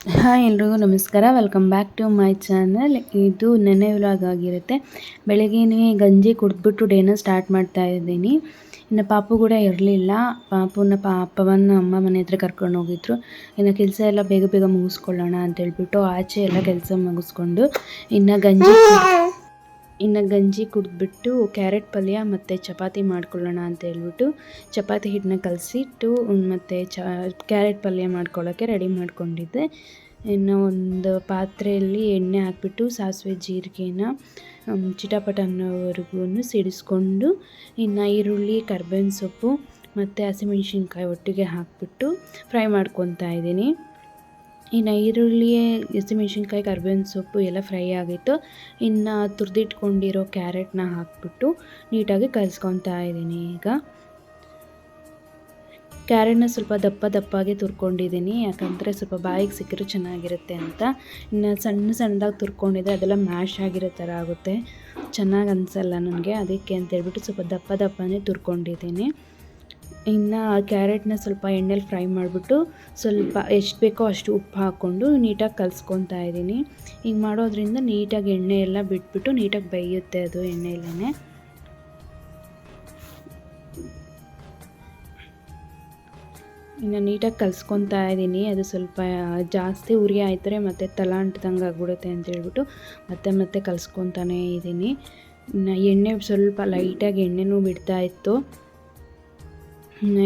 Hi ಎಲ್ರಿಗೂ ನಮಸ್ಕಾರ. Welcome back to my channel ಇದು ನೆನೆ ವ್ಲಾಗ್ ಆಗಿರುತ್ತೆ. ಬೆಳಗ್ಗೆನೇ ಗಂಜಿ ಕುಡಿದ್ಬಿಟ್ಟು ಡೇನ ಸ್ಟಾರ್ಟ್ ಮಾಡ್ತಾ ಇದ್ದೀನಿ. ಇನ್ನು ಪಾಪು ಕೂಡ ಇರಲಿಲ್ಲ. ಪಾಪುನ ಪಾಪವನ್ನು ಅಮ್ಮ ಮನೆ ಹತ್ರ ಕರ್ಕೊಂಡು ಹೋಗಿದ್ರು. ಇನ್ನು ಕೆಲಸ ಎಲ್ಲ ಬೇಗ ಬೇಗ ಮುಗಿಸ್ಕೊಳ್ಳೋಣ ಅಂತ ಹೇಳ್ಬಿಟ್ಟು ಆಚೆ ಎಲ್ಲ ಕೆಲಸ ಮುಗಿಸ್ಕೊಂಡು ಇನ್ನು ಗಂಜಿ ಇನ್ನು ಗಂಜಿ ಕುಡಿದ್ಬಿಟ್ಟು ಕ್ಯಾರೆಟ್ ಪಲ್ಯ ಮತ್ತು ಚಪಾತಿ ಮಾಡ್ಕೊಳ್ಳೋಣ ಅಂತ ಹೇಳ್ಬಿಟ್ಟು ಚಪಾತಿ ಹಿಟ್ಟನ್ನ ಕಲಸಿಟ್ಟು ಮತ್ತು ಚ, ಕ್ಯಾರೆಟ್ ಪಲ್ಯ ಮಾಡ್ಕೊಳ್ಳೋಕ್ಕೆ ರೆಡಿ ಮಾಡ್ಕೊಂಡಿದ್ದೆ. ಇನ್ನು ಒಂದು ಪಾತ್ರೆಯಲ್ಲಿ ಎಣ್ಣೆ ಹಾಕ್ಬಿಟ್ಟು, ಸಾಸಿವೆ ಜೀರಿಗೆನ ಚಿಟಪಟ ಅನ್ನೋವರೆಗೂ ಸಿಡಿಸ್ಕೊಂಡು, ಇನ್ನು ಈರುಳ್ಳಿ, ಕರ್ಬೇವಿನ ಸೊಪ್ಪು ಮತ್ತು ಹಸಿಮೆಣಸಿನ್ಕಾಯಿ ಒಟ್ಟಿಗೆ ಹಾಕಿಬಿಟ್ಟು ಫ್ರೈ ಮಾಡ್ಕೊತಾ ಇದ್ದೀನಿ. ಇನ್ನು ಈರುಳ್ಳಿ ಹಸಿಮೆಣ್ಸಿನ್ಕಾಯಿ ಕರ್ಬೇವಿನ ಸೊಪ್ಪು ಎಲ್ಲ ಫ್ರೈ ಆಗಿತ್ತು. ಇನ್ನು ತುರಿದಿಟ್ಕೊಂಡಿರೋ ಕ್ಯಾರೆಟ್ನ ಹಾಕ್ಬಿಟ್ಟು ನೀಟಾಗಿ ಕಲಿಸ್ಕೊತಾ ಇದ್ದೀನಿ ಈಗ. ಕ್ಯಾರೆಟ್ನ ಸ್ವಲ್ಪ ದಪ್ಪ ದಪ್ಪಾಗಿ ತುರ್ಕೊಂಡಿದ್ದೀನಿ, ಯಾಕಂದರೆ ಸ್ವಲ್ಪ ಬಾಯಿಗೆ ಸಿಕ್ಕಿರೋ ಚೆನ್ನಾಗಿರುತ್ತೆ ಅಂತ. ಇನ್ನು ಸಣ್ಣ ಸಣ್ಣದಾಗಿ ತುರ್ಕೊಂಡಿದ್ರೆ ಅದೆಲ್ಲ ಮ್ಯಾಶ್ ಆಗಿರೋ ಥರ ಆಗುತ್ತೆ. ಚೆನ್ನಾಗಿ ಅನಿಸಲ್ಲ ನನಗೆ, ಅದಕ್ಕೆ ಅಂತ ಹೇಳ್ಬಿಟ್ಟು ಸ್ವಲ್ಪ ದಪ್ಪ ದಪ್ಪನೇ ತುರ್ಕೊಂಡಿದ್ದೀನಿ. ಇನ್ನು ಕ್ಯಾರೆಟ್ನ ಸ್ವಲ್ಪ ಎಣ್ಣೆಲಿ ಫ್ರೈ ಮಾಡಿಬಿಟ್ಟು ಸ್ವಲ್ಪ ಎಷ್ಟು ಬೇಕೋ ಅಷ್ಟು ಉಪ್ಪು ಹಾಕ್ಕೊಂಡು ನೀಟಾಗಿ ಕಲಿಸ್ಕೊತಾ ಇದ್ದೀನಿ. ಹಿಂಗೆ ಮಾಡೋದ್ರಿಂದ ನೀಟಾಗಿ ಎಣ್ಣೆ ಎಲ್ಲ ಬಿಟ್ಬಿಟ್ಟು ನೀಟಾಗಿ ಬೇಯುತ್ತೆ ಅದು ಎಣ್ಣೆಯಲ್ಲೇ ಇನ್ನು ನೀಟಾಗಿ ಕಲಿಸ್ಕೊತಾ ಇದ್ದೀನಿ. ಅದು ಸ್ವಲ್ಪ ಜಾಸ್ತಿ ಉರಿ ಆಯ್ತರೆ ಮತ್ತು ತಲ ಅಂಟ್ದಂಗೆ ಆಗ್ಬಿಡುತ್ತೆ ಅಂತ ಹೇಳ್ಬಿಟ್ಟು ಮತ್ತೆ ಮತ್ತೆ ಕಲಿಸ್ಕೊತಾನೇ ಇದ್ದೀನಿ. ಇನ್ನು ಎಣ್ಣೆ ಸ್ವಲ್ಪ ಲೈಟಾಗಿ ಎಣ್ಣೆನೂ ಬಿಡ್ತಾ ಇತ್ತು.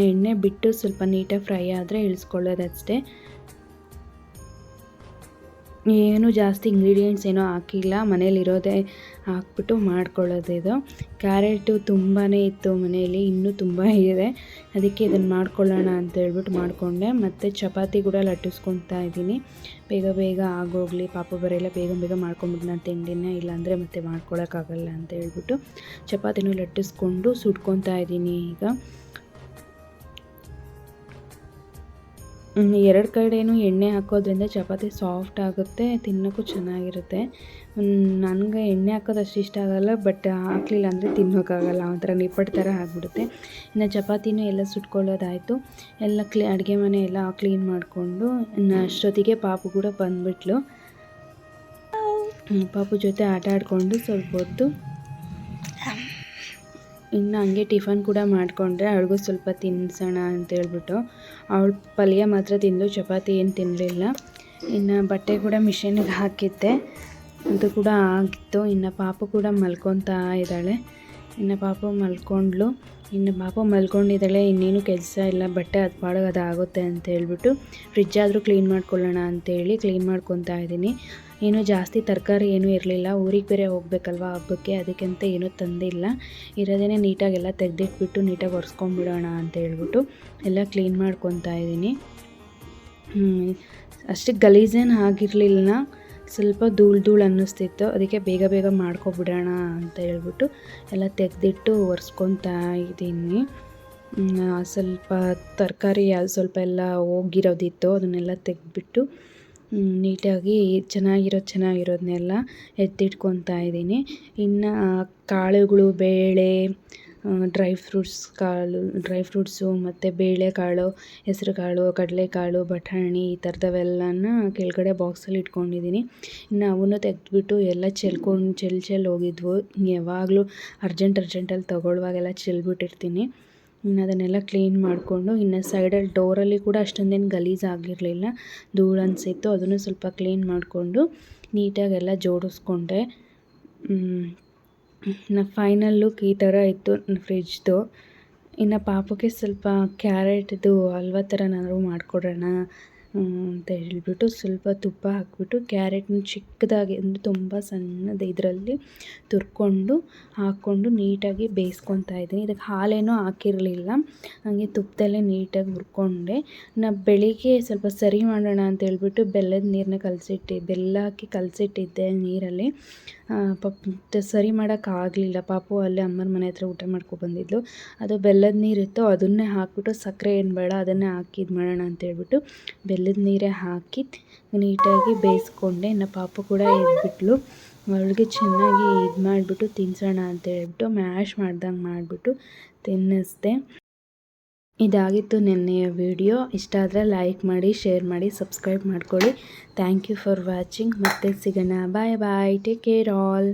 ಎಣ್ಣೆ ಬಿಟ್ಟು ಸ್ವಲ್ಪ ನೀಟಾಗಿ ಫ್ರೈ ಆದರೆ ಇಳಿಸ್ಕೊಳ್ಳೋದಷ್ಟೇ ಏನು ಜಾಸ್ತಿ ಇಂಗ್ರೀಡಿಯೆಂಟ್ಸ್ ಏನೂ ಹಾಕಿಲ್ಲ. ಮನೇಲಿರೋದೇ ಹಾಕ್ಬಿಟ್ಟು ಮಾಡ್ಕೊಳ್ಳೋದು ಇದು. ಕ್ಯಾರೆಟು ತುಂಬಾ ಇತ್ತು ಮನೆಯಲ್ಲಿ ಇನ್ನೂ ತುಂಬ ಇದೆ. ಅದಕ್ಕೆ ಇದನ್ನು ಮಾಡ್ಕೊಳ್ಳೋಣ ಅಂತ ಹೇಳ್ಬಿಟ್ಟು ಮಾಡಿಕೊಂಡೆ. ಮತ್ತು ಚಪಾತಿ ಕೂಡ ಲಟ್ಟಿಸ್ಕೊತಾ ಇದ್ದೀನಿ. ಬೇಗ ಬೇಗ ಆಗೋಗಲಿ, ಪಾಪ ಬರೆಯಲ್ಲ ಬೇಗ ಬೇಗ ಮಾಡ್ಕೊಂಬಿಟ್ಟು ತಿಂಡಿನ, ಇಲ್ಲಾಂದರೆ ಮತ್ತೆ ಮಾಡ್ಕೊಳ್ಳೋಕ್ಕಾಗಲ್ಲ ಅಂತ ಹೇಳ್ಬಿಟ್ಟು ಚಪಾತಿನೂ ಲಟ್ಟಿಸ್ಕೊಂಡು ಸುಟ್ಕೊತಾ ಇದ್ದೀನಿ ಈಗ. ಎರಡು ಕಡೆಯೂ ಎಣ್ಣೆ ಹಾಕೋದ್ರಿಂದ ಚಪಾತಿ ಸಾಫ್ಟ್ ಆಗುತ್ತೆ, ತಿನ್ನೋಕ್ಕೂ ಚೆನ್ನಾಗಿರುತ್ತೆ. ನನಗೆ ಎಣ್ಣೆ ಹಾಕೋದು ಅಷ್ಟು ಇಷ್ಟ ಆಗೋಲ್ಲ ಬಟ್ ಹಾಕಲಿಲ್ಲ ಅಂದರೆ ತಿನ್ನೋಕ್ಕಾಗಲ್ಲ, ಒಂಥರ ನಿಪ್ಪಟ್ಟು ಥರ ಆಗಿಬಿಡುತ್ತೆ. ಇನ್ನು ಚಪಾತಿನೂ ಎಲ್ಲ ಸುಟ್ಕೊಳ್ಳೋದಾಯಿತು. ಎಲ್ಲ ಕ್ಲೀ, ಅಡುಗೆ ಮನೆ ಎಲ್ಲ ಕ್ಲೀನ್ ಮಾಡಿಕೊಂಡು ಅಷ್ಟೊತ್ತಿಗೆ ಪಾಪು ಕೂಡ ಬಂದುಬಿಟ್ಲು. ಪಾಪು ಜೊತೆ ಆಟ ಆಡಿಕೊಂಡು ಸ್ವಲ್ಪ ಹೊತ್ತು. ಇನ್ನು ಹಂಗೆ ಟಿಫನ್ ಕೂಡ ಮಾಡಿಕೊಂಡ್ರೆ, ಅವ್ರಿಗೂ ಸ್ವಲ್ಪ ತಿನ್ನಿಸೋಣ ಅಂತೇಳ್ಬಿಟ್ಟು ಅವಳು ಪಲ್ಯ ಮಾತ್ರ ತಿಂದು ಚಪಾತಿ ಏನು ತಿನ್ನಲಿಲ್ಲ ಇನ್ನು ಬಟ್ಟೆ ಕೂಡ ಮಿಷಿನಿಗೆ ಹಾಕಿದ್ದೆ. ಅದು ಕೂಡ ಆಗಿತ್ತು. ಇನ್ನು ಪಾಪ ಕೂಡ ಮಲ್ಕೊತಾ ಇದ್ದಾಳೆ. ಇನ್ನು ಪಾಪು ಮಲ್ಕೊಂಡ್ಳು ಇನ್ನು ಪಾಪ ಮಲ್ಕೊಂಡಿದ್ದಾಳೆ. ಇನ್ನೇನು ಕೆಲಸ ಇಲ್ಲ. ಬಟ್ಟೆ ಅದು ಪಾಡಿಗೆ ಅದು ಆಗುತ್ತೆ ಅಂತ ಹೇಳ್ಬಿಟ್ಟು ಫ್ರಿಜ್ ಆದರೂ ಕ್ಲೀನ್ ಮಾಡ್ಕೊಳ್ಳೋಣ ಅಂತೇಳಿ ಕ್ಲೀನ್ ಮಾಡ್ಕೊತಾ ಇದ್ದೀನಿ. ಏನು ಜಾಸ್ತಿ ತರಕಾರಿ ಏನೂ ಇರಲಿಲ್ಲ. ಊರಿಗೆ ಬೇರೆ ಹೋಗ್ಬೇಕಲ್ವ ಹಬ್ಬಕ್ಕೆ? ಅದಕ್ಕಂತ ಏನೂ ತಂದಿಲ್ಲ. ಇರೋದೇ ನೀಟಾಗೆಲ್ಲ ತೆಗೆದಿಟ್ಬಿಟ್ಟು ನೀಟಾಗಿ ಒರೆಸ್ಕೊಂಬಿಡೋಣ ಅಂತ ಹೇಳ್ಬಿಟ್ಟು ಎಲ್ಲ ಕ್ಲೀನ್ ಮಾಡ್ಕೊತಾ ಇದ್ದೀನಿ. ಅಷ್ಟು ಗಲೀಜೇನು ಆಗಿರಲಿಲ್ಲ ಸ್ವಲ್ಪ ಧೂಳು ಧೂಳು ಅನ್ನಿಸ್ತಿತ್ತು. ಅದಕ್ಕೆ ಬೇಗ ಬೇಗ ಮಾಡ್ಕೊಬಿಡೋಣ ಅಂತ ಹೇಳ್ಬಿಟ್ಟು ಎಲ್ಲ ತೆಗೆದಿಟ್ಟು ಒರೆಸ್ಕೊತಾ ಇದ್ದೀನಿ. ಸ್ವಲ್ಪ ತರಕಾರಿ ಸ್ವಲ್ಪ ಎಲ್ಲ ಹೋಗಿರೋದಿತ್ತು. ಅದನ್ನೆಲ್ಲ ತೆಗೆದ್ಬಿಟ್ಟು ನೀಟಾಗಿ ಚೆನ್ನಾಗಿರೋ ಚೆನ್ನಾಗಿರೋದನ್ನೆಲ್ಲ ಎತ್ತಿಟ್ಕೊತಾ ಇದ್ದೀನಿ. ಇನ್ನು ಕಾಳುಗಳು, ಬೇಳೆ ಡ್ರೈ ಫ್ರೂಟ್ಸ್ ಕಾಳು, ಡ್ರೈ ಫ್ರೂಟ್ಸು ಮತ್ತು ಬೇಳೆಕಾಳು ಕಡಲೆ ಕಡಲೆಕಾಳು ಬಟಾಣಿ ಈ ಥರದವೆಲ್ಲನ ಕೆಳಗಡೆ ಬಾಕ್ಸಲ್ಲಿ ಇಟ್ಕೊಂಡಿದ್ದೀನಿ. ಇನ್ನು ಅವನ್ನೂ ತೆಗೆದ್ಬಿಟ್ಟು ಎಲ್ಲ ಚೆಲ್ಕೊಂಡು ಚೆಲ್ಲಿ ಚೆಲ್ಲಿ ಹೋಗಿದ್ವು. ಯಾವಾಗಲೂ ಅರ್ಜೆಂಟ್, ಅರ್ಜೆಂಟಲ್ಲಿ ತೊಗೊಳ್ಳುವಾಗೆಲ್ಲ ಚೆಲ್ಬಿಟ್ಟಿರ್ತೀನಿ. ಇನ್ನು ಅದನ್ನೆಲ್ಲ ಕ್ಲೀನ್ ಮಾಡಿಕೊಂಡು ಇನ್ನು ಸೈಡಲ್ಲಿ ಡೋರಲ್ಲಿ ಕೂಡ ಅಷ್ಟೊಂದೇನು ಗಲೀಜು ಆಗಿರಲಿಲ್ಲ, ಧೂಳು ಅನಿಸಿತ್ತು, ಅದನ್ನು ಸ್ವಲ್ಪ ಕ್ಲೀನ್ ಮಾಡಿಕೊಂಡು ನೀಟಾಗೆಲ್ಲ ಜೋಡಿಸ್ಕೊಂಡೆ. ಇನ್ನು ಫೈನಲ್ ಲುಕ್ ಈ ಥರ ಇತ್ತು ಫ್ರಿಜ್ದು. ಇನ್ನು ಪಾಪಕ್ಕೆ ಸ್ವಲ್ಪ ಕ್ಯಾರೆಟ್ದು ಹಲ್ವ ಥರ ಏನಾದ್ರು ಮಾಡಿಕೊಡೋಣ ಅಂತ ಹೇಳಿಬಿಟ್ಟು ಸ್ವಲ್ಪ ತುಪ್ಪ ಹಾಕಿಬಿಟ್ಟು ಕ್ಯಾರೆಟ್ನ ಚಿಕ್ಕದಾಗಿ ಅಂದರೆ ತುಂಬ ಸಣ್ಣದು ಇದರಲ್ಲಿ ತುರ್ಕೊಂಡು ಹಾಕ್ಕೊಂಡು ನೀಟಾಗಿ ಬೇಯಿಸ್ಕೊತಾ ಇದ್ದೀನಿ. ಇದಕ್ಕೆ ಹಾಲೇನೂ ಹಾಕಿರಲಿಲ್ಲ. ಹಾಗೆ ತುಪ್ಪದಲ್ಲೇ ನೀಟಾಗಿ ಹುರ್ಕೊಂಡೆ. ನಾ ಬೆಳಿಗ್ಗೆ ಸ್ವಲ್ಪ ಸರಿ ಮಾಡೋಣ ಅಂತ ಹೇಳ್ಬಿಟ್ಟು ಬೆಲ್ಲದ ನೀರನ್ನ ಕಲಸಿಟ್ಟೆ ಬೆಲ್ಲ ಹಾಕಿ ಕಲಸಿಟ್ಟಿದ್ದೆ ನೀರಲ್ಲಿ. ಪಾಪ ಸರಿ ಮಾಡೋಕ್ಕಾಗಲಿಲ್ಲ ಪಾಪು ಅಲ್ಲೇ ಅಮ್ಮನ ಮನೆ ಹತ್ರ ಊಟ ಮಾಡ್ಕೊ ಬಂದಿದ್ಲು. ಅದು ಬೆಲ್ಲದ ನೀರಿತ್ತು ಅದನ್ನೇ ಹಾಕ್ಬಿಟ್ಟು ಸಕ್ಕರೆ ಏನು ಬೇಡ, ಅದನ್ನೇ ಹಾಕಿ ಇದು ಮಾಡೋಣ ಅಂತ ಹೇಳ್ಬಿಟ್ಟು ಬೆಲ್ಲದ ನೀರೇ ಹಾಕಿ ನೀಟಾಗಿ ಬೇಯಿಸ್ಕೊಂಡೆ. ಇನ್ನು ಪಾಪು ಕೂಡ ಎದ್ಬಿಟ್ಲು. ಅವಳಿಗೆ ಚೆನ್ನಾಗಿ ಇದು ಮಾಡಿಬಿಟ್ಟು ತಿನ್ನಿಸೋಣ ಅಂತ ಹೇಳ್ಬಿಟ್ಟು ಮ್ಯಾಶ್ ಮಾಡ್ದಂಗೆ ಮಾಡಿಬಿಟ್ಟು ತಿನ್ನಿಸ್ದೆ. ಇದಾಗಿತ್ತು ನಿನ್ನೆಯ ವಿಡಿಯೋ. ಇಷ್ಟ ಆದರೆ ಲೈಕ್ ಮಾಡಿ, ಶೇರ್ ಮಾಡಿ, ಸಬ್ಸ್ಕ್ರೈಬ್ ಮಾಡ್ಕೊಳ್ಳಿ. Thank you for watching. ಮತ್ತೆ ಸಿಗೋಣ. Bye bye. Take care all.